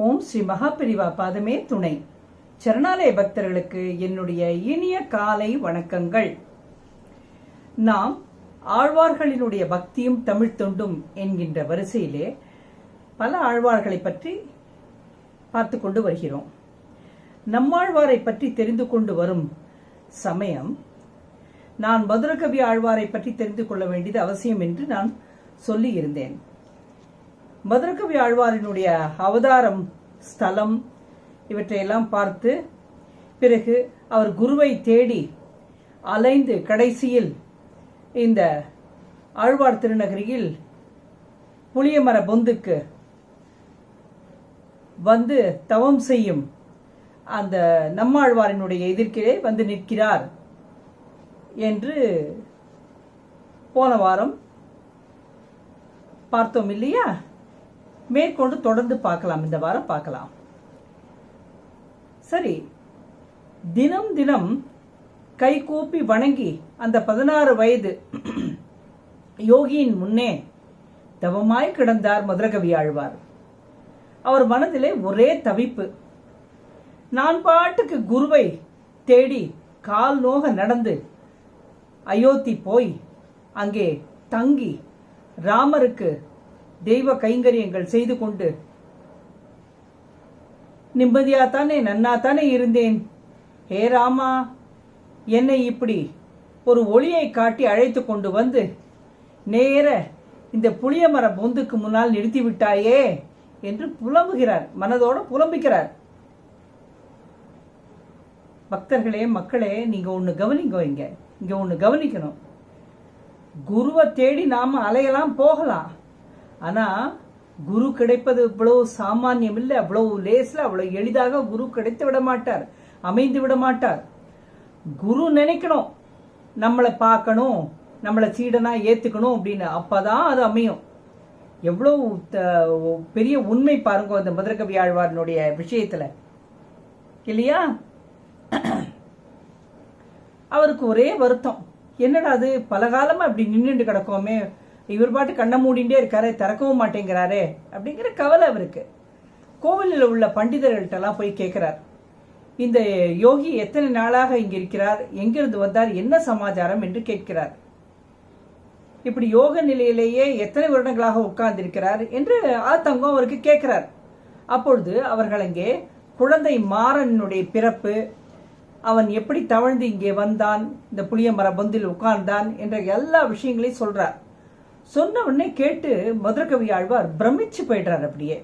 ஓம் ஸ்ரீ மகாபிரிவா பாதமே துணை. சரணாலய பக்தர்களுக்கு என்னுடைய இனிய காலை வணக்கங்கள். நாம் ஆழ்வார்களினுடைய பக்தியும் தமிழ் தொண்டும் என்கின்ற வரிசையிலே பல ஆழ்வார்களை பற்றி பார்த்து கொண்டு வருகிறோம். நம்மாழ்வாரை பற்றி தெரிந்து கொண்டு வரும் சமயம் நான் மதுரகவி ஆழ்வாரை பற்றி தெரிந்து கொள்ள வேண்டியது அவசியம் என்று நான் சொல்லி இருந்தேன் மதுரகவி ஆழ்வாரினுடைய அவதாரம் ஸ்தலம் இவற்றையெல்லாம் பார்த்து பிறகு அவர் குருவை தேடி அலைந்து கடைசியில் இந்த ஆழ்வார் திருநகரியில் புளியமர பொந்துக்கு வந்து தவம் செய்யும் அந்த நம்மாழ்வாரினுடைய எதிர்க்கிலே வந்து நிற்கிறார் என்று போன வாரம் பார்த்தோம் இல்லையா? மேற்கொண்டு தொடர்ந்து பார்க்கலாம். இந்த வாரம் பார்க்கலாம். சரி. தினம் தினம் கை கூப்பி வணங்கி அந்த பதினாறு வயது யோகியின் முன்னே தவமாய் கிடந்தார் மதுரகவி ஆழ்வார். அவர் மனதிலே ஒரே தவிப்பு. நான் பாட்டுக்கு குருவை தேடி கால் நோக நடந்து அயோத்தி போய் அங்கே தங்கி ராமருக்கு தெய்வ கைங்கரியங்கள் செய்து கொண்டு நிம்மதியாத்தானே நன்னாத்தானே இருந்தேன். ஹே ராமா என்னை இப்படி ஒரு ஒளியை காட்டி அழைத்து கொண்டு வந்து நேர இந்த புளிய மர பொந்துக்கு முன்னால் நிறுத்தி விட்டாயே என்று புலம்புகிறார் மனதோடு புலம்புகிறார் பக்தர்களே மக்களே நீங்க ஒன்று கவனிங்க இங்க ஒன்று கவனிக்கணும். குருவை தேடி நாம அலையலாம் போகலாம். ஆனா குரு கிடைப்பது இவ்வளவு சாமானியம் இல்லை அவ்வளவு லேஸ்ல அவ்வளவு எளிதாக குரு கிடைத்து விட மாட்டார் அமைந்து விட மாட்டார் குரு நினைக்கணும் நம்மளை பார்க்கணும் நம்மளை சீடனா ஏத்துக்கணும் அப்படின்னு. அப்பதான் அது அமையும். எவ்வளவு த- பெரிய உண்மை பாருங்க இந்த மதுரகவி ஆழ்வாரனுடைய விஷயத்துல. இல்லையா? அவருக்கு ஒரே வருத்தம். என்னடா அது? பல காலமா அப்படி நின்றுட்டு கிடக்கோமே. இவர் பாட்டு கண்ணை மூடிண்டே இருக்காரே திறக்கவும் மாட்டேங்கிறாரே அப்படிங்கிற கவலை அவருக்கு. கோவிலில் உள்ள பண்டிதர்கள்ட்டெல்லாம் போய் கேட்குறார் இந்த யோகி எத்தனை நாளாக இங்கே இருக்கிறார்? எங்கிருந்து வந்தார்? என்ன சமாச்சாரம் என்று கேட்கிறார். இப்படி யோக நிலையிலேயே எத்தனை வருடங்களாக உட்கார்ந்திருக்கிறார் என்று ஆத்தங்கம் அவருக்கு கேட்கிறார் அப்பொழுது அவர்கள் அங்கே குழந்தை மாறனுடைய பிறப்பு அவன் எப்படி தவழ்ந்து இங்கே வந்தான் இந்த புளிய மர உட்கார்ந்தான் என்ற எல்லா விஷயங்களையும் சொல்றார். சொன்ன உடனே கேட்டு மதுரகவி ஆழ்வார் பிரமிச்சு போயிடுறார் அப்படியே.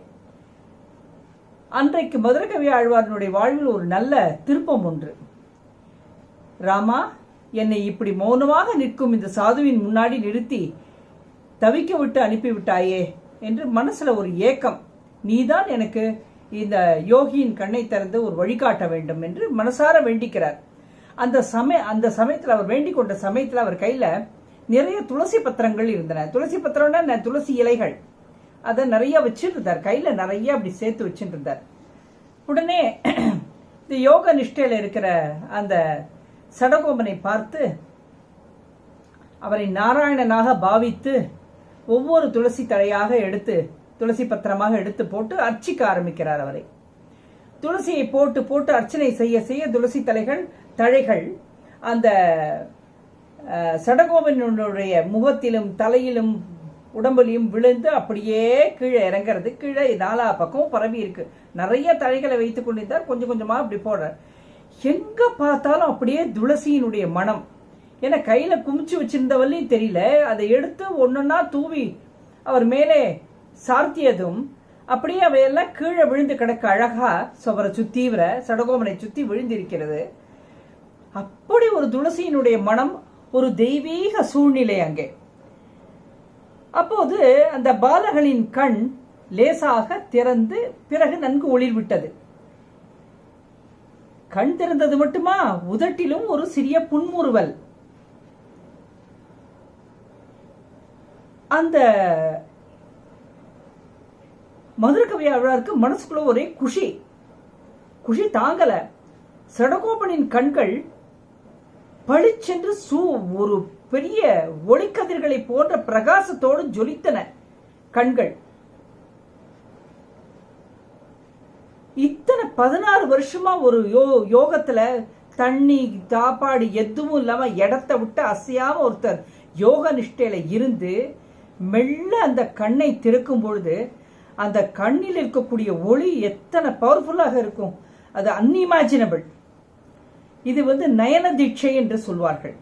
அன்றைக்கு மதுரகவி ஆழ்வாரனுடைய வாழ்வில் ஒரு நல்ல திருப்பம் ஒன்று. ராமா என்னை இப்படி மௌனமாக நிற்கும் இந்த சாதுவின் முன்னாடி நிறுத்தி தவிக்க விட்டு அனுப்பிவிட்டாயே என்று மனசுல ஒரு ஏக்கம். நீதான் எனக்கு இந்த யோகியின் கண்ணை திறந்து ஒரு வழிகாட்ட வேண்டும் என்று மனசார வேண்டிக்கிறார். அந்த சமய அந்த சமயத்தில் அவர் வேண்டிக் கொண்ட சமயத்தில் அவர் கையில நிறைய துளசி பத்திரங்கள் இருந்தன. துளசி பத்திரம்னா துளசி இலைகள். அதை நிறைய வச்சிருந்தார். கையில நிறைய அப்படி சேர்த்து வச்சுருந்தார். உடனே இந்த யோக நிஷ்டையில இருக்கிற அந்த சடகோபனை பார்த்து அவரை நாராயணனாக பாவித்து ஒவ்வொரு துளசி தழையாக எடுத்து துளசி பத்திரமாக எடுத்து போட்டு அர்ச்சிக்க ஆரம்பிக்கிறார் அவரை. துளசியை போட்டு போட்டு அர்ச்சனை செய்ய செய்ய துளசி தலைகள் தழைகள் அந்த சடகோபனுடைய முகத்திலும் தலையிலும் உடம்புலையும் விழுந்து அப்படியே கீழே இறங்குறது. கீழே நாலா பக்கம் பரவி இருக்கு. நிறைய தழைகளை வைத்துக் கொண்டிருந்தார். கொஞ்சம் கொஞ்சமா அப்படி போடுறார். எங்க பார்த்தாலும் அப்படியே துளசியினுடைய மனம். ஏன்னா கையில குமிச்சு வச்சிருந்தவள்ளையும் தெரியல. அதை எடுத்து ஒன்னொன்னா தூவி அவர் மேலே சார்த்தியதும் அப்படியே அவையெல்லாம் கீழே விழுந்து கிடக்க அழகா அவரை சுத்தீவிர சடகோமனை சுத்தி விழுந்திருக்கிறது. அப்படி ஒரு துளசியினுடைய மனம் ஒரு தெய்வீக சூழ்நிலை அங்கே. அப்போது அந்த பாலகனின் கண் லேசாக திறந்து பிறகு நன்கு ஒளிர் விட்டது கண் திறந்தது மட்டுமா? உதட்டிலும் ஒரு சிறிய புன்முறுவல். அந்த மதுரகவியாளருக்கு மனசுக்குள்ள ஒரே குஷி. குஷி தாங்கல. சடகோபனின் கண்கள் பளிச்சென்று சூ ஒரு பெரிய ஒளிக்கதிர்களை போன்ற பிரகாசத்தோடு ஜொலித்தன கண்கள். இத்தனை பதினாறு வருஷமா ஒரு யோ யோகத்துல தண்ணி சாப்பாடு எதுவும் இல்லாம இடத்த விட்டு அசையாம ஒருத்தர் யோக நிஷ்டையில இருந்து மெல்ல அந்த கண்ணை திறக்கும் பொழுது அந்த கண்ணில் இருக்கக்கூடிய ஒளி எத்தனை பவர்ஃபுல்லாக இருக்கும். அது அன்இமேஜினபிள் இது வந்து நயன தீட்சை என்று சொல்வார்கள்.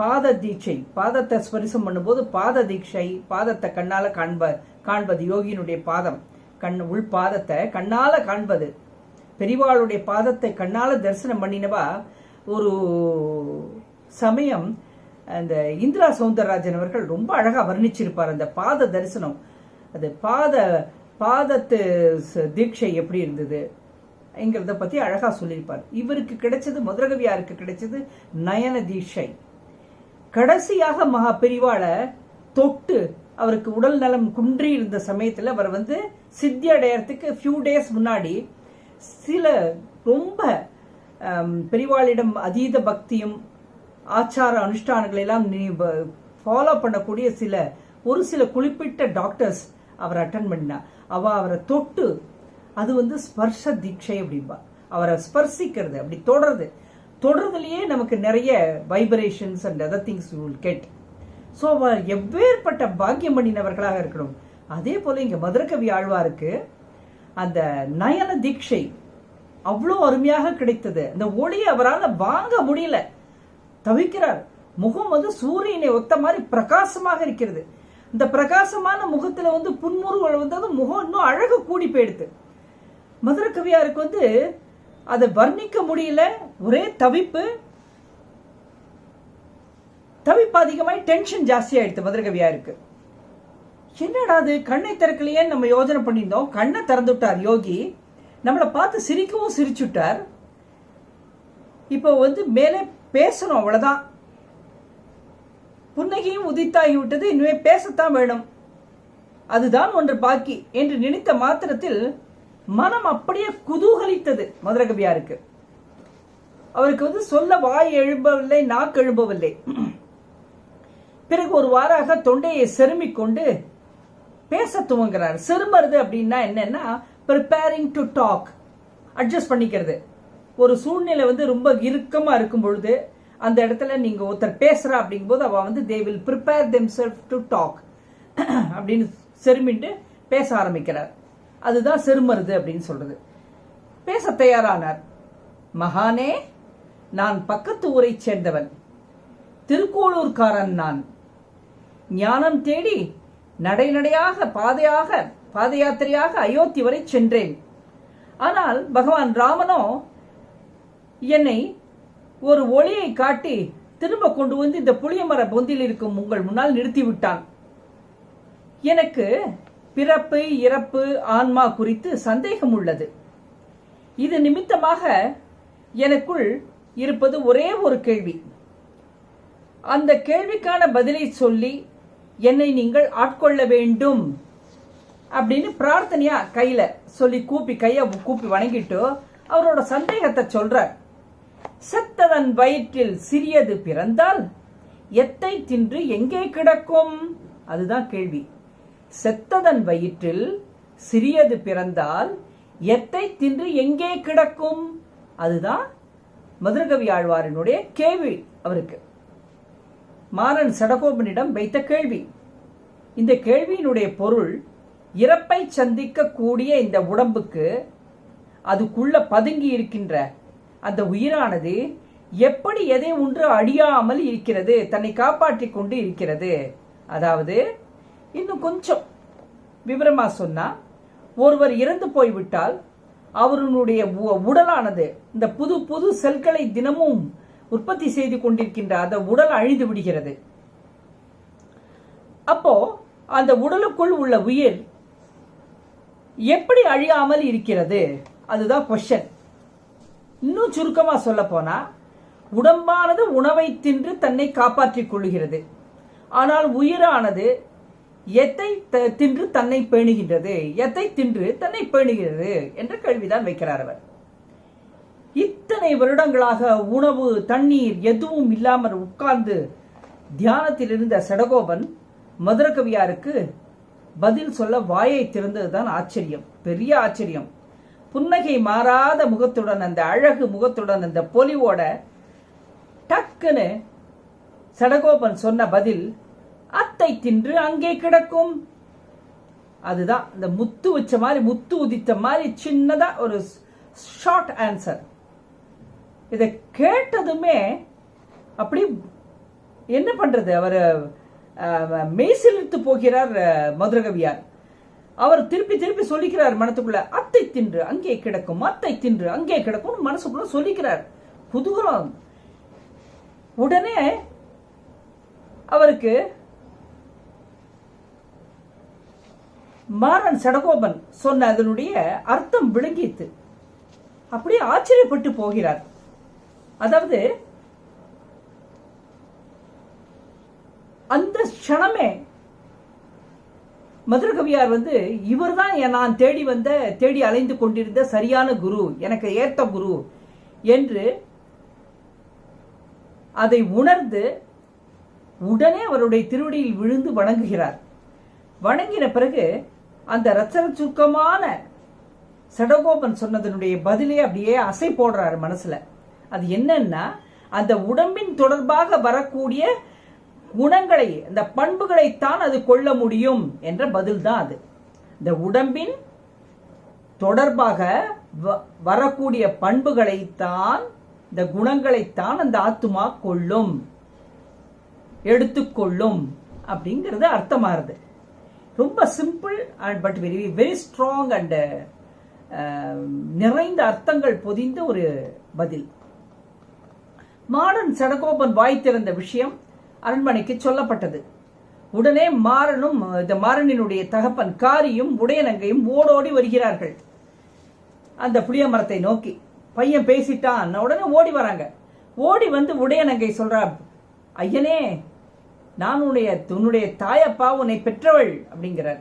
பாத தீட்சை பாதத்தை ஸ்பரிசம் பண்ணும்போது பாத தீட்சை பாதத்தை கண்ணால காண்ப காண்பது யோகியினுடைய பாதம். கண் உள் பாதத்தை கண்ணால காண்பது. பெரிவாளுடைய பாதத்தை கண்ணால தரிசனம் பண்ணினவா? ஒரு சமயம் அந்த இந்திரா சௌந்தரராஜன் அவர்கள் ரொம்ப அழகா வர்ணிச்சிருப்பார் அந்த பாத தரிசனம். அது பாத பாதத்து தீட்சை எப்படி இருந்தது? என்கிறத பத்தி அழகா சொல்லியிருப்பார். இவருக்கு கிடைச்சது மதுரகவியாருக்கு கிடைச்சது நயன தீட்சை கடைசியாக மகா பெரிவாளை தொட்டு அவருக்கு உடல் நலம் குன்றி இருந்த சமயத்துல அவர் வந்து சித்தி அடையறதுக்கு ஃபியூ டேஸ் முன்னாடி சில ரொம்ப பெரிவாளிடம் அதீத பக்தியும் ஆச்சார அனுஷ்டானங்களை எல்லாம் ஃபாலோ பண்ணக்கூடிய சில ஒரு சில குறிப்பிட்ட டாக்டர்ஸ் அவர் அட்டன் பண்ணினா அவ அவரை தொட்டு அது வந்து ஸ்பர்ஷ தீட்சை அப்படிம்பா. அவரை ஸ்பர்சிக்கிறது அப்படி தொடருது. தொடர்றதுலயே நமக்கு நிறைய vibrations and other things you will get so அவர் எவ்வேற்பட்ட பாக்கியம் பண்ணினவர்களாக இருக்கணும். அதே போல இங்க மதுரகவி ஆழ்வாருக்கு அந்த நயன தீட்சை அவ்வளோ அருமையாக கிடைத்தது. அந்த ஒளியை அவரால் வாங்க முடியல. தவிக்கிறார். முகம் வந்து சூரியனை ஒத்த மாதிரி பிரகாசமாக இருக்கிறது. இந்த பிரகாசமான முகத்துல வந்து புன்முறுவல் வந்து முகம் இன்னும் அழகு கூடி போயிடுது. மதுரகவியாருக்கு வந்து அதை வர்ணிக்க முடியல ஒரே தவிப்பு. தவிப்பு அதிகமாகி டென்ஷன் ஜாஸ்தி ஆயிடுது கவியாருக்கு. என்னடா அது கண்ணை திறக்கலையே நம்ம யோசனை பண்ணியிருந்தோம். கண்ணை திறந்து விட்டார் யோகி. நம்மளை பார்த்து சிரிக்கவும் சிரிச்சுட்டார். இப்போ வந்து மேலே பேசணும் அவ்வளோதான் புன்னகையும் உதித்தாகி விட்டது இனிமே பேசத்தான் வேணும். அதுதான் ஒன்று பாக்கி என்று நினைத்த மாத்திரத்தில் மனம் அப்படியே குதூகலித்தது மதுரகவியாருக்கு அவருக்கு வந்து சொல்ல வாய் எழும்பவில்லை நாக்கு எழும்பவில்லை. பிறகு ஒரு வாராக தொண்டையை செருமிக் கொண்டு பேச துவங்குறார். செருமறது அப்படின்னா என்னன்னா ப்ரிப்பேரிங் டு டாக் அட்ஜஸ்ட் பண்ணிக்கிறது. ஒரு சூழ்நிலை வந்து ரொம்ப இறுக்கமா இருக்கும் பொழுது அந்த இடத்துல நீங்க ஒருத்தர் பேசுகிறா அப்படிங்கும்போது அவ வந்து they will prepare them self to talk அப்படின்னு செருமிட்டு பேச ஆரம்பிக்கிறார். அதுதான் செருமருது அப்படின்னு சொல்றது. பேச தயாரானார். மகானே நான் பக்கத்து ஊரைச் சேர்ந்தவன். திருக்கோளூர்காரன் நான். ஞானம் தேடி நடைநடையாக பாதையாக பாத யாத்திரையாக அயோத்தி வரை சென்றேன். ஆனால் பகவான் ராமனோ என்னை ஒரு ஒளியை காட்டி திரும்ப கொண்டு வந்து இந்த புளியமர பொந்தில் இருக்கும் உங்கள் முன்னால் நிறுத்திவிட்டான். எனக்கு பிறப்பு இறப்பு ஆன்மா குறித்து சந்தேகம் உள்ளது இது நிமித்தமாக எனக்குள் இருப்பது ஒரே ஒரு கேள்வி. அந்த கேள்விக்கான பதிலை சொல்லி என்னை நீங்கள் ஆட்கொள்ள வேண்டும் அப்படின்னு பிரார்த்தனையா கையில சொல்லி கூப்பி கைய கூப்பி வணங்கிட்டு அவரோட சந்தேகத்தை சொல்றார். செத்ததன் வயிற்றில் சிறியது பிறந்தால் எத்தை தின்று எங்கே கிடக்கும்? அதுதான் கேள்வி. செத்ததன் வயிற்றில் சிறியது பிறந்தால் எத்தை தின்று எங்கே கிடக்கும்? அதுதான் மதுரகவி ஆழ்வாரினுடைய கேள்வி அவருக்கு. மாறன் சடகோபனிடம் வைத்த கேள்வி. இந்த கேள்வியினுடைய பொருள் இறப்பை சந்திக்க கூடிய இந்த உடம்புக்கு அதுக்குள்ள பதுங்கி இருக்கின்ற அந்த உயிரானது எப்படி எதை ஒன்று அழியாமல் இருக்கிறது தன்னை காப்பாற்றிக் கொண்டு இருக்கிறது. அதாவது இன்னும் கொஞ்சம் விவரமா சொன்னா ஒருவர் இறந்து போய்விட்டால் அவருடைய உ- உடலானது இந்த புது புது செல்களை தினமும் உற்பத்தி செய்து கொண்டிருக்கின்ற அந்த உடல் அழிந்து விடுகிறது. அப்போ அந்த உடலுக்குள் உள்ள உயிர் எப்படி அழியாமல் இருக்கிறது? அதுதான் கொஷன் இன்னும் சுருக்கமா சொல்ல போனா உடம்பானது உணவை தின்று தன்னை காப்பாற்றிக் கொள்கிறது ஆனால் உயிரானது எத்தை த- தின்று தன்னை பேணுகின்றது? எத்தை தின்று தன்னை பேணுகிறது? என்ற கேள்விதான் வைக்கிறார் அவர். இத்தனை வருடங்களாக உணவு தண்ணீர் எதுவும் இல்லாமல் உட்கார்ந்து தியானத்தில் இருந்த சடகோபன் மதுரகவியாருக்கு பதில் சொல்ல வாயை திறந்ததுதான் ஆச்சரியம். பெரிய ஆச்சரியம். புன்னகை மாறாத முகத்துடன் அந்த அழகு முகத்துடன் அந்த பொலிவோட டக்குன்னு சடகோபன் சொன்ன பதில் அத்தை தின்று அங்கே கிடக்கும். அதுதான் இந்த முத்து வச்ச மாதிரி முத்து உதித்த மாதிரி சின்னதா ஒரு ஷார்ட் ஆன்சர் இதை கேட்டதுமே அப்படி என்ன பண்றது? அவர் மெய்சிலிர்த்து போகிறார் மதுரகவியார். அவர் திருப்பி திருப்பி சொல்லிக்கிறார் மனத்துக்குள்ள அத்தை தின்று அங்கே கிடக்கும் அத்தை தின்று அங்கே கிடக்கும் மனசுக்குள்ள சொல்லிக்கிறார். குதூகலம். உடனே அவருக்கு மாறன் சடகோபன் சொன்ன அதனுடைய அர்த்தம் விளங்கித்து அப்படியே ஆச்சரியப்பட்டு போகிறார். அதாவது அந்த க்ஷணமே மதுரகவியார் வந்து இவர்தான் தான் நான் தேடி வந்த தேடி அலைந்து கொண்டிருந்த சரியான குரு எனக்கு ஏத்த குரு என்று அதை உணர்ந்து உடனே அவருடைய திருவடியில் விழுந்து வணங்குகிறார். வணங்கின பிறகு அந்த ரச்சன சுருக்கமான சடகோபன் சொன்னதனுடைய பதிலே அப்படியே அசை போடுறாரு மனசுல. அது என்னன்னா அந்த உடம்பின் தொடர்பாக வரக்கூடிய குணங்களை அந்த பண்புகளைத்தான் அது கொள்ள முடியும் என்ற பதில் தான் அது. இந்த உடம்பின் தொடர்பாக வ- வரக்கூடிய பண்புகளைத்தான் இந்த குணங்களைத்தான் அந்த ஆத்துமா கொள்ளும் எடுத்துக்கொள்ளும் அப்படிங்கிறது அர்த்தமாகுது ரொம்ப simple and but very very strong and நிறைந்த அர்த்தங்கள் பொதிந்த ஒரு பதில். மாடன் சடகோபன் வாய் திறந்த விஷயம் அரண்மனைக்கு சொல்லப்பட்டது. உடனே மாறனும் இந்த மாறனினுடைய தகப்பன் காரியும் உடையனங்கையும் ஓடோடி வருகிறார்கள். அந்த புளிய மரத்தை நோக்கி பையன் பேசிட்டான் உடனே ஓடி வராங்க. ஓடி வந்து உடையனங்கை சொல்றா ஐயனே நான் உன்னுடைய உன்னுடைய தாயப்பா உன்னை பெற்றவள் அப்படிங்கிறார்.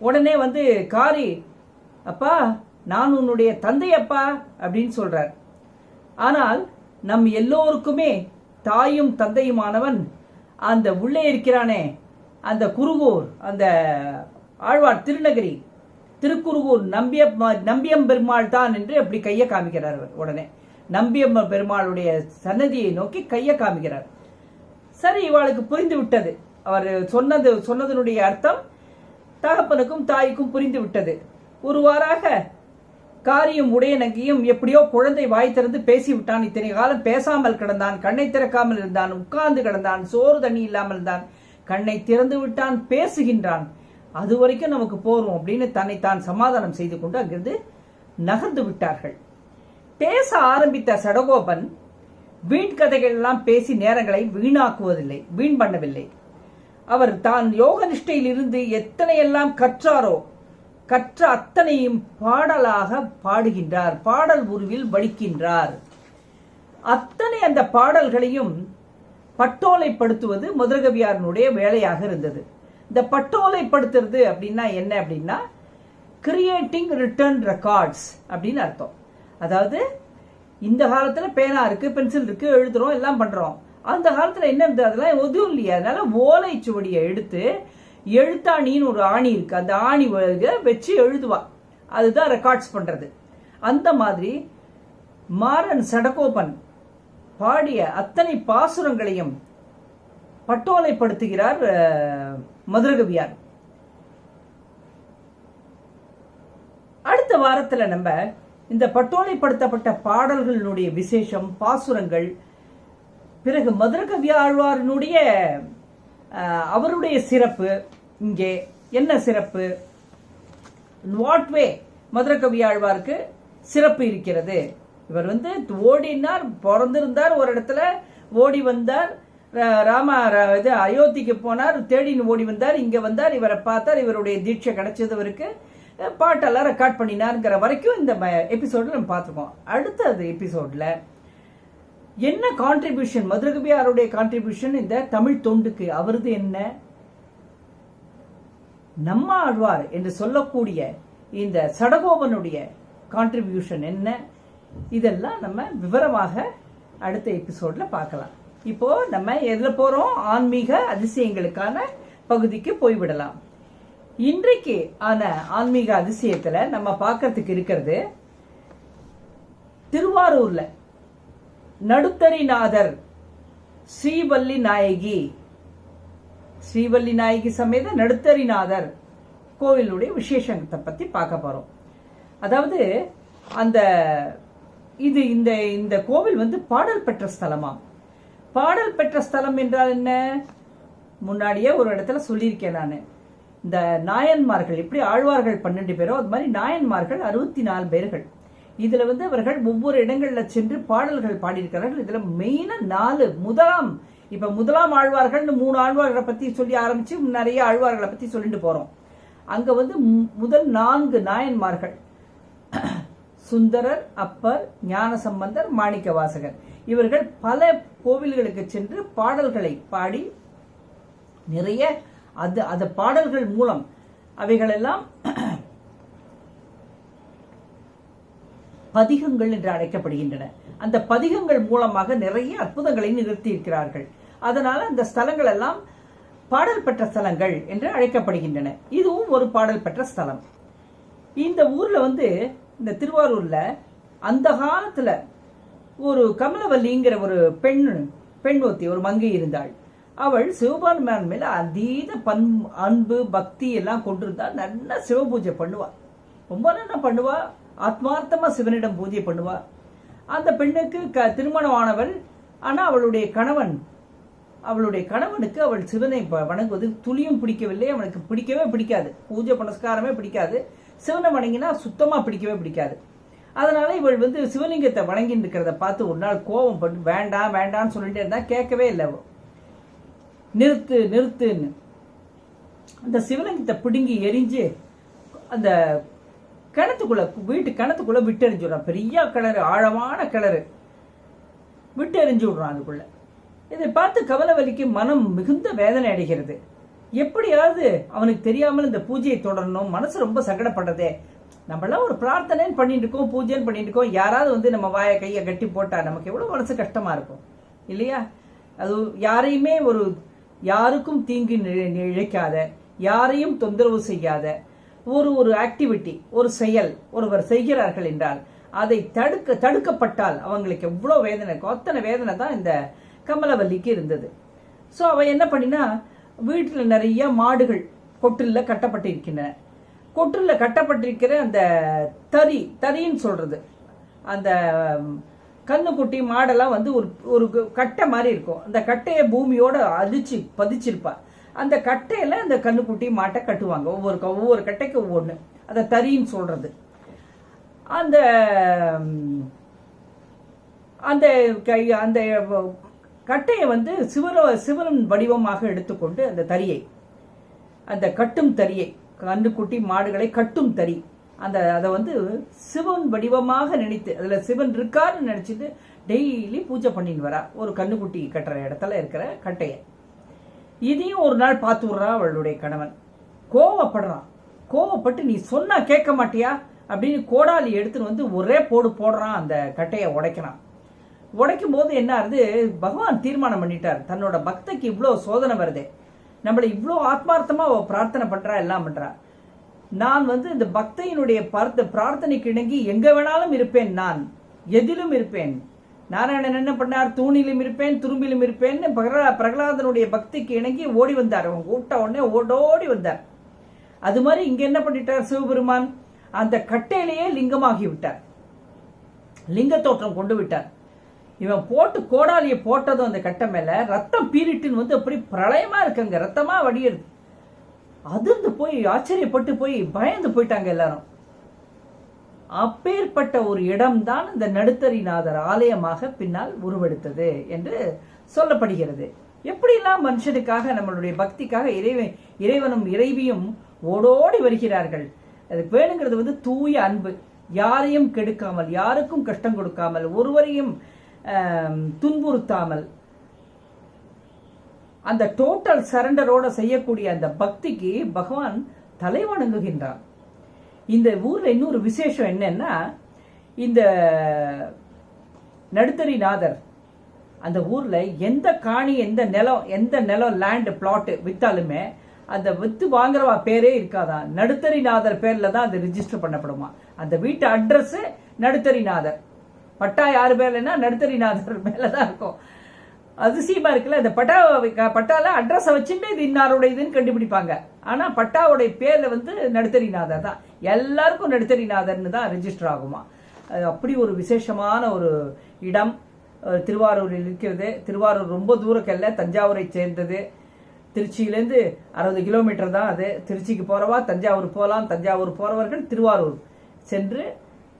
உடனே வந்து காரி அப்பா நான் உன்னுடைய தந்தையப்பா அப்படின்னு சொல்றார். ஆனால் நம் எல்லோருக்குமே தாயும் தந்தையுமானவன் அந்த உள்ளே இருக்கிறானே அந்த குருகூர் அந்த ஆழ்வார் திருநகரி திருக்குருகூர் நம்பிய நம்பியம் பெருமாள் தான் என்று அப்படி கையை காமிக்கிறார் உடனே. நம்பியம் பெருமாளுடைய சன்னதியை நோக்கி கையை காமிக்கிறார். சரி இவாளுக்கு புரிந்து விட்டது. அவர் சொன்னது சொன்னதனுடைய அர்த்தம் தகப்பனுக்கும் தாய்க்கும் புரிந்து விட்டது. ஒருவாறாக காரியும் உடையனங்கியும் எப்படியோ குழந்தை வாய் திறந்து பேசிவிட்டான். இத்தனை காலம் பேசாமல் கிடந்தான் கண்ணை திறக்காமல் இருந்தான் உட்கார்ந்து கிடந்தான் சோறு தண்ணி இல்லாமல் இருந்தான். கண்ணை திறந்து விட்டான் பேசுகின்றான். அது வரைக்கும் நமக்கு போரும் அப்படின்னு தன்னைத்தான் சமாதானம் செய்து கொண்டு அங்கிருந்து நகர்ந்து விட்டார்கள். பேச ஆரம்பித்த சடகோபன் வீண் கதைகள் எல்லாம் பேசி நேரங்களை வீணாக்குவதில்லை வீண் பண்ணவில்லை. அவர் தான் யோக நிஷ்டையில் இருந்து எத்தனையெல்லாம் கற்றாரோ கற்ற அத்தனையும் பாடலாக பாடுகின்றார் பாடல் உருவில் வடிக்கின்றார். அத்தனை அந்த பாடல்களையும் பட்டோலைப்படுத்துவது முதலகவியாரனுடைய வேலையாக இருந்தது. இந்த பட்டோலைப்படுத்துறது அப்படின்னா என்ன அப்படின்னா கிரியேட்டிங் ரிட்டர்ன் ரெக்கார்ட்ஸ் அப்படின்னு அர்த்தம். அதாவது இந்த காலத்துல பேனா இருக்கு பென்சில் இருக்கு எழுதுறோம் எல்லாம் பண்றோம். அந்த காலத்துல என்ன இருந்தது? அதெல்லாம் எதுவும் இல்லையா. அதனால ஓலை சுவடியை எடுத்து எழுத்தாணின்னு ஒரு ஆணி இருக்கு. அந்த ஆணி வச்சு எழுதுவா. அதுதான் ரெக்கார்ட்ஸ் பண்றது. அந்த மாதிரி மாறன் சடகோபன் பாடிய அத்தனை பாசுரங்களையும் பட்டோலைப்படுத்துகிறார் மதுரகவியார். அடுத்த வாரத்துல நம்ம இந்த பட்டோலைப்படுத்தப்பட்ட பாடல்களினுடைய விசேஷம் பாசுரங்கள் பிறகு மதுரகவி ஆழ்வாரினுடைய அவருடைய சிறப்பு இங்கே என்ன சிறப்பு? வாட் வே மதுரகவி ஆழ்வாருக்கு சிறப்பு இருக்கிறது. இவர் வந்து ஓடினார் பிறந்திருந்தார் ஒரு இடத்துல ஓடி வந்தார் ராமா இது அயோத்திக்கு போனார் தேடின்னு ஓடி வந்தார் இங்க வந்தார் இவரை பார்த்தார் இவருடைய தீட்சை கிடைச்சது அவருக்கு. பாட்டெல்லாம் ரெக்கார்ட் பண்ணினாருங்கிற வரைக்கும் இந்த எபிசோடில் நம்ம பார்த்துருக்கோம். அடுத்தது எபிசோடில் என்ன கான்ட்ரிபியூஷன் மதுரகபியாருடைய கான்ட்ரிபியூஷன் இந்த தமிழ் தொண்டுக்கு அவரது என்ன? நம்ம ஆழ்வார் என்று சொல்லக்கூடிய இந்த சடகோபனுடைய கான்ட்ரிபியூஷன் என்ன? இதெல்லாம் நம்ம விவரமாக அடுத்த எபிசோடில் பார்க்கலாம். இப்போ நம்ம எதில் போகிறோம் ஆன்மீக அதிசயங்களுக்கான பகுதிக்கு போய்விடலாம். இன்றைக்கு ஆன ஆன்மீக அதிசயத்துல நம்ம பார்க்கறதுக்கு இருக்கிறது திருவாரூர்ல நடுத்தரிநாதர் ஸ்ரீவல்லி நாயகி. ஸ்ரீவல்லி நாயகி சமேத நடுத்தரிநாதர் கோவிலுடைய விசேஷத்தை பத்தி பார்க்க போறோம். அதாவது அந்த இது இந்த இந்த கோவில் வந்து பாடல் பெற்ற ஸ்தலமாம். பாடல் பெற்ற ஸ்தலம் என்றால் என்ன? முன்னாடியே ஒரு இடத்துல சொல்லியிருக்கேன் நான். இந்த நாயன்மார்கள் எப்படி ஆழ்வார்கள் பன்னெண்டு பேரோ அது மாதிரி நாயன்மார்கள் அறுபத்தி நாலு பேர்கள். இதுல வந்து அவர்கள் ஒவ்வொரு இடங்கள்ல சென்று பாடல்கள் பாடியிருக்கிறார்கள். இதுல மெயினா நாலு முதலாம் இப்ப முதலாம் ஆழ்வார்கள்னு மூணு ஆழ்வார்களை பத்தி சொல்லி ஆரம்பிச்சு நிறைய ஆழ்வார்களை பத்தி சொல்லிட்டு போறோம். அங்க வந்து மு- முதல் நான்கு நாயன்மார்கள். சுந்தரர் அப்பர் ஞானசம்பந்தர் மாணிக்க வாசகர் இவர்கள் பல கோவில்களுக்கு சென்று பாடல்களை பாடி நிறைய அது அந்த பாடல்கள் மூலம். அவைகளெல்லாம் பதிகங்கள் என்று அழைக்கப்படுகின்றன. அந்த பதிகங்கள் மூலமாக நிறைய அற்புதங்களை நிகழ்த்தி இருக்கிறார்கள் அதனால அந்த ஸ்தலங்கள் எல்லாம் பாடல் பெற்ற ஸ்தலங்கள் என்று அழைக்கப்படுகின்றன. இதுவும் ஒரு பாடல் பெற்ற ஸ்தலம். இந்த ஊர்ல வந்து இந்த திருவாரூர்ல அந்த காலத்துல ஒரு கமலவல்லிங்கிற ஒரு பெண் பெண் ஒத்தி ஒரு மங்கை இருந்தாள். அவள் சிவபெருமான் மேல அதீத பண் அன்பு பக்தி எல்லாம் கொண்டிருந்தா நல்லா சிவ பூஜை பண்ணுவா. ரொம்ப நல்லா பண்ணுவா? ஆத்மார்த்தமா சிவனிடம் பூஜை பண்ணுவா. அந்த பெண்ணுக்கு க திருமணமானவள் ஆனா அவளுடைய கணவன் அவளுடைய கணவனுக்கு அவள் சிவனை வணங்குவது துளியும் பிடிக்கவில்லை அவனுக்கு பிடிக்கவே பிடிக்காது. பூஜை புனஸ்காரமே பிடிக்காது. சிவனை வணங்கினா சுத்தமா பிடிக்கவே பிடிக்காது. அதனால இவள் வந்து சிவலிங்கத்தை வணங்கிட்டு இருக்கிறத பார்த்து ஒரு நாள் கோபம் பண்ணி வேண்டாம் வேண்டாம்னு சொல்லிட்டே இருந்தா கேட்கவே இல்லை. நிறுத்து நிறுத்துன்னு. அந்த சிவலிங்கத்தை பிடுங்கி எரிஞ்சு அந்த கிணத்துக்குள்ள வீட்டு கிணத்துக்குள்ள விட்டு எறிஞ்சு விடுறான். பெரிய கிணறு ஆழமான கிணறு. விட்டு எறிஞ்சு விடுறான் அதுக்குள்ள. இதை பார்த்து கவலவலிக்கு மனம் மிகுந்த வேதனை அடைகிறது. எப்படியாவது அவனுக்கு தெரியாமல் இந்த பூஜையை தொடரணும். மனசு ரொம்ப சங்கடப்படுறதே. நம்மளாம் ஒரு பிரார்த்தனைன்னு பண்ணிட்டு இருக்கோம் பூஜைன்னு பண்ணிட்டு இருக்கோம். யாராவது வந்து நம்ம வாயை கையை கட்டி போட்டா நமக்கு எவ்வளவு மனசு கஷ்டமா இருக்கும். இல்லையா? அது யாரையுமே ஒரு யாருக்கும் தீங்கு நி- இழைக்காத யாரையும் தொந்தரவு செய்யாத ஒரு ஒரு ஆக்டிவிட்டி ஒரு செயல் ஒருவர் செய்கிறார்கள் என்றால் அதை தடுக்க தடுக்கப்பட்டால் அவங்களுக்கு எவ்வளோ வேதனை அத்தனை வேதனை தான் இந்த கமலவல்லிக்கு இருந்தது. ஸோ அவ என்ன பண்ணினா வீட்டில் நிறைய மாடுகள் கொட்டிலில் கட்டப்பட்டிருக்கின்றன. கொட்டிலில் கட்டப்பட்டிருக்கிற அந்த தறி தறின்னு சொல்றது. அந்த கண்ணுக்குட்டி மாடெல்லாம் வந்து ஒரு ஒரு கட்டை மாதிரி இருக்கும். அந்த கட்டையை பூமியோட அடிச்சு பதிச்சிருப்பா. அந்த கட்டையில அந்த கண்ணுக்குட்டி மாட்டை கட்டுவாங்க. ஒவ்வொரு க- ஒவ்வொரு கட்டைக்கு ஒவ்வொன்று அதை தறின்னு சொல்றது. அந்த அந்த கை அந்த கட்டையை வந்து சிவர சிவன் வடிவமாக எடுத்துக்கொண்டு அந்த தறியை அந்த கட்டும் தறியை கன்றுக்குட்டி மாடுகளை கட்டும் தறி அந்த அதை வந்து சிவன் வடிவமாக நினைத்து அதுல சிவன் இருக்காருன்னு நினைச்சிட்டு டெய்லி பூஜை பண்ணின்னு வரா ஒரு கன்றுக்குட்டி கட்டுற இடத்துல இருக்கிற கட்டையை. இதையும் ஒரு நாள் பார்த்து விடுறா அவளுடைய கணவன். கோவப்படுறான். கோவப்பட்டு நீ சொன்னா கேட்க மாட்டியா? அப்படின்னு கோடாலி எடுத்துன்னு வந்து ஒரே போடு போடுறான் அந்த கட்டையை உடைக்கிறான். உடைக்கும் போது என்ன ஆகுது? பகவான் தீர்மானம் பண்ணிட்டார். தன்னோட பக்தக்கு இவ்வளோ சோதனை வருதே. நம்மளை இவ்வளோ ஆத்மார்த்தமா பிரார்த்தனை பண்றா எல்லாம் பண்றா. நான் வந்து இந்த பக்தையினுடைய பார்த்த பிரார்த்தனைக்கு இணங்கி எங்க வேணாலும் இருப்பேன் நான். எதிலும் இருப்பேன். நாராயணன் என்ன பண்ணார்? தூணிலும் இருப்பேன் துரும்பிலும் இருப்பேன்னு பிரகலா- பிரகலாதனுடைய பக்திக்கு இணங்கி ஓடி வந்தார். அவன் கூப்பிட்ட உடனே ஓடோடி வந்தார். அது மாதிரி இங்க என்ன பண்ணிட்டார் சிவபெருமான்? அந்த கட்டையிலேயே லிங்கமாகி விட்டார். லிங்க தோற்றம் கொண்டு விட்டார். இவன் போட்டு கோடாலியை போட்டதும் அந்த கட்டை மேல ரத்தம் பீரிட்டுன்னு வந்து அப்படி பிரளயமா இருக்குங்க. ரத்தமா வடியுது அதிர்ந்து போய் ஆச்சரியப்பட்டு போய் பயந்து போயிட்டாங்க எல்லாரும். அப்பேற்பட்ட ஒரு இடம்தான் இந்த நடுத்தரிநாதர் ஆலயமாக பின்னால் உருவெடுத்தது என்று சொல்லப்படுகிறது. எப்படியெல்லாம் மனுஷனுக்காக நம்மளுடைய பக்திக்காக இறைவன் இறைவனும் இறைவியும் ஓடோடி வருகிறார்கள். அதுக்கு வேணுங்கிறது வந்து தூய அன்பு. யாரையும் கெடுக்காமல் யாருக்கும் கஷ்டம் கொடுக்காமல் ஒருவரையும் துன்புறுத்தாமல் அந்த டோட்டல் சரண்டரோட செய்யக்கூடிய அந்த பக்திக்கு பகவான் தலை வணங்குகின்றான் இந்த ஊர்ல இன்னொரு விசேஷம் என்னன்னா இந்த நடுத்தரிநாதர் அந்த ஊர்ல எந்த காணி எந்த நிலம் எந்த நிலம் லேண்ட் பிளாட் வித்தாலுமே அந்த வித்து வாங்குறவா பேரே இருக்காதான் நடுத்தரிநாதர் பேர்ல தான் அது ரிஜிஸ்டர் பண்ணப்படுமா? அந்த வீட்டு அட்ரஸ் நடுத்தரிநாதர். பட்டா யார் பேர்லன்னா நடுத்தரிநாதர் மேலே தான் இருக்கும். அதிசயமா இருக்குல்ல இந்த பட்டா பட்டால அட்ரஸை வச்சுட்டு இது இன்னாரோட இதுன்னு கண்டுபிடிப்பாங்க. ஆனா பட்டாவுடைய பேர்ல வந்து நடுத்தரிநாதர் தான். எல்லாருக்கும் நடுத்தரிநாதர்னு தான் ரெஜிஸ்டர் ஆகுமா. அது அப்படி ஒரு விசேஷமான ஒரு இடம். திருவாரூரில் இருக்கிறது. திருவாரூர் ரொம்ப தூரக்கல்ல தஞ்சாவூரை சேர்ந்தது. திருச்சியிலேருந்து அறுபது கிலோமீட்டர் தான் அது. திருச்சிக்கு போறவா தஞ்சாவூர் போகலாம் தஞ்சாவூர் போறவர்கள் திருவாரூர் சென்று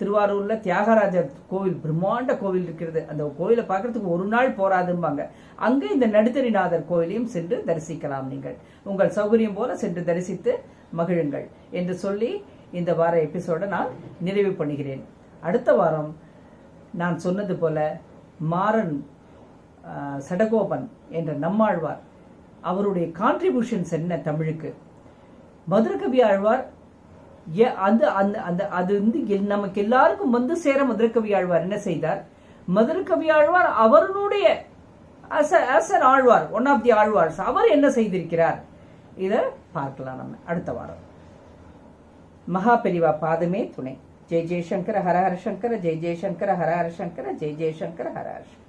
திருவாரூர்ல தியாகராஜர் கோவில் பிரம்மாண்ட கோவில் இருக்கிறது. அந்த கோவிலை பார்க்கறதுக்கு ஒரு நாள் போராதும்பாங்க அங்கே இந்த நடுத்தரிநாதர் கோவிலையும் சென்று தரிசிக்கலாம் நீங்கள். உங்கள் சௌகரியம் போல சென்று தரிசித்து மகிழுங்கள் என்று சொல்லி இந்த வார எபிசோட நான் நிறைவு பண்ணுகிறேன். அடுத்த வாரம் நான் சொன்னது போல மாறன் சடகோபன் என்ற நம்மாழ்வார் அவருடைய கான்ட்ரிபியூஷன்ஸ் என்ன தமிழுக்கு? மதுரகவி ஆழ்வார் அது அந்த அந்த அந்த அது வந்து நமக்கு எல்லாருக்கும் வந்து சேர மதுரகவி ஆழ்வார் என்ன செய்தார்? மதுரகவி ஆழ்வார் அவருடைய அசர் Alvar one of the Alvars அவர் என்ன செய்திருக்கிறார்? இதை பார்க்கலாம் நம்ம அடுத்த வாரம். மகா பெரிவா பாதமே துணை. ஜெய் ஜெய்சங்கர ஹரஹர ஹர சங்கர ஜெய் ஜெய்சங்கர ஹரஹர ஹர சங்கர ஜெய் ஜெய்சங்கர ஹரஹர ஹர சங்கர.